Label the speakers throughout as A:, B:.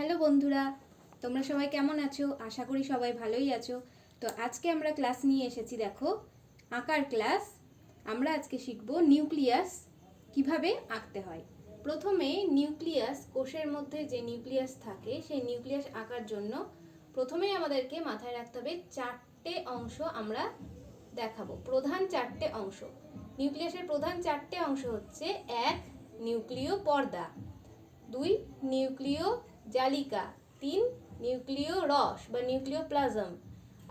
A: Hello বন্ধুরা, তোমরা সবাই কেমন আছো? আশা করি সবাই ভালোই আছো। তো আজকে আমরা ক্লাস নিয়ে এসেছি, দেখো, আঁকার ক্লাস। আমরা আজকে শিখব নিউক্লিয়াস কীভাবে আঁকতে হয়। প্রথমে নিউক্লিয়াস, কোষের মধ্যে যে নিউক্লিয়াস থাকে, সেই নিউক্লিয়াস আঁকার জন্য প্রথমেই আমাদেরকে মাথায় রাখতে হবে চারটে অংশ আমরা দেখাবো। প্রধান চারটে অংশ। নিউক্লিয়াসের প্রধান চারটে অংশ হচ্ছে এক নিউক্লিয় পর্দা, দুই নিউক্লিয় জালিকা তিন নিউক্লিয় রস বা নিউক্লিয় প্লাজম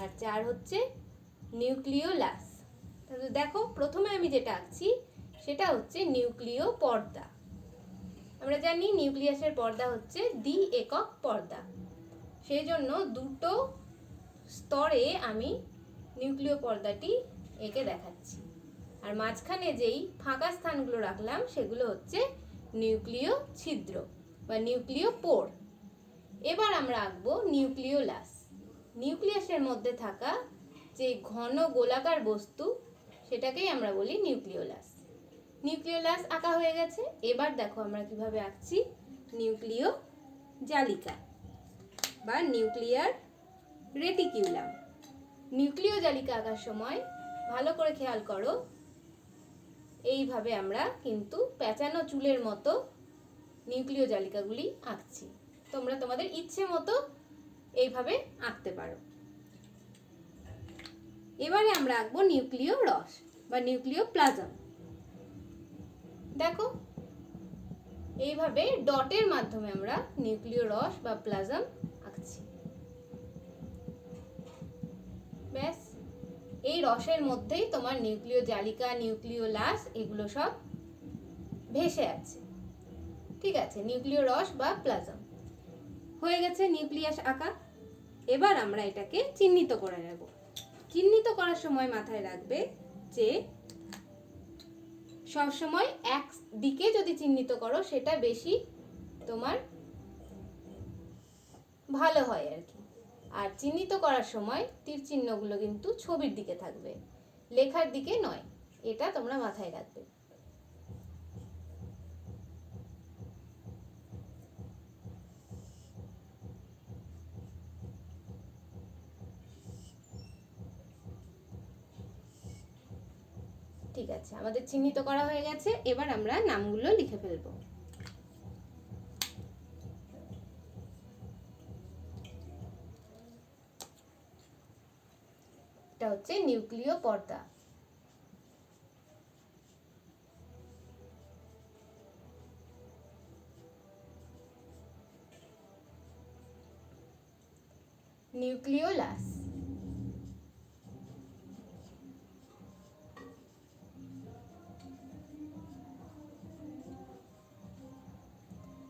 A: আর চার হচ্ছে নিউক্লিওলাস। তাহলে দেখো প্রথমে আমি যেটা আঁকছি, সেটা হচ্ছে নিউক্লিয় পর্দা। আমরা জানি নিউক্লিয়াসের পর্দা হচ্ছে দ্বি একক পর্দা। সেই জন্য দুটো স্তরে আমি নিউক্লিয় পর্দাটি এঁকে দেখাচ্ছি। আর মাঝখানে যেই ফাঁকা স্থানগুলো রাখলাম, সেগুলো হচ্ছে নিউক্লিয় ছিদ্র বা নিউক্লিয় পোর এবার আমরা আঁকবো নিউক্লিওলাস। নিউক্লিয়াসের মধ্যে থাকা যে ঘন গোলাকার বস্তু, সেটাকেই আমরা বলি নিউক্লিওলাস। নিউক্লিওলাস আঁকা হয়ে গেছে। এবার দেখো আমরা কীভাবে আঁকছি নিউক্লিও জালিকা বা নিউক্লিয়ার রেটিকিউলাম নিউক্লিয় জালিকা আঁকার সময় ভালো করে খেয়াল করো। এইভাবে আমরা কিন্তু পেঁচানো চুলের মতো নিউক্লিয় জালিকাগুলি আঁকছি। তোমরা তোমাদের ইচ্ছে মতো এইভাবে আঁকতে পারো। এবারে আমরা আঁকবো নিউক্লিয় রস বা নিউক্লিয় প্লাজম। দেখো, এইভাবে ডটের মাধ্যমে আমরা নিউক্লিয় রস বা প্লাজম আঁকছি। ব্যাস, এই রসের মধ্যেই তোমার নিউক্লিয় জালিকা, নিউক্লিয় লাস এগুলো সব ভেসে আছে ঠিক আছে, নিউক্লিয় রস বা প্লাজম। হয়ে গেছে নিউক্লিয়াস আঁকা। এবার আমরা এটাকে চিহ্নিত করে নেব। চিহ্নিত করার সময় মাথায় রাখবে যে সব সময় এক দিকে যদি চিহ্নিত করো, সেটা বেশি তোমার ভালো হয় আর কি। আর চিহ্নিত করার সময় তীর চিহ্নগুলো কিন্তু ছবির দিকে থাকবে, লেখার দিকে নয়। এটা তোমরা মাথায় রাখবে। ঠিক আছে, আমাদের চিহ্নিত করা হয়ে গেছে, এবার আমরা নামগুলো লিখে ফেলব। এটা হচ্ছে নিউক্লিয় পর্দা। নিউক্লিওলাস।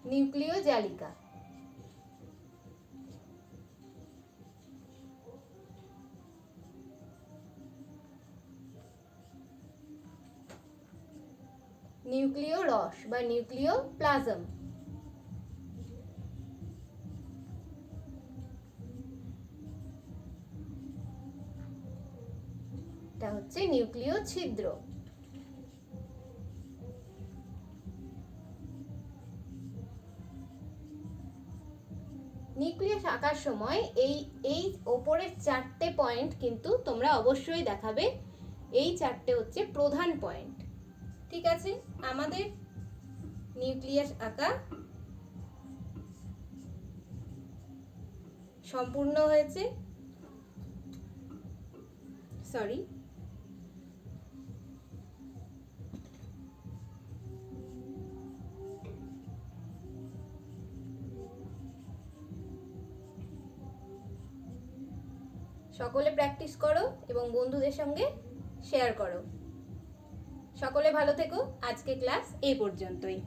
A: নিউক্লিয় জালিকা। নিউক্লিয় রস বা নিউক্লিয় প্লাজম। এটা হচ্ছে নিউক্লিয় ছিদ্র। নিউক্লিয়াস আঁকার সময় এই এই ওপরের চারটে পয়েন্ট কিন্তু তোমরা অবশ্যই দেখাবে। এই চারটে হচ্ছে প্রধান পয়েন্ট ঠিক আছে? আমাদের নিউক্লিয়াস আঁকা সম্পূর্ণ হয়েছে। সরি সকলে প্র্যাকটিস করো এবং বন্ধুদের সঙ্গে শেয়ার করো। সকলে ভালো থেকো। আজকে ক্লাস এই পর্যন্তই।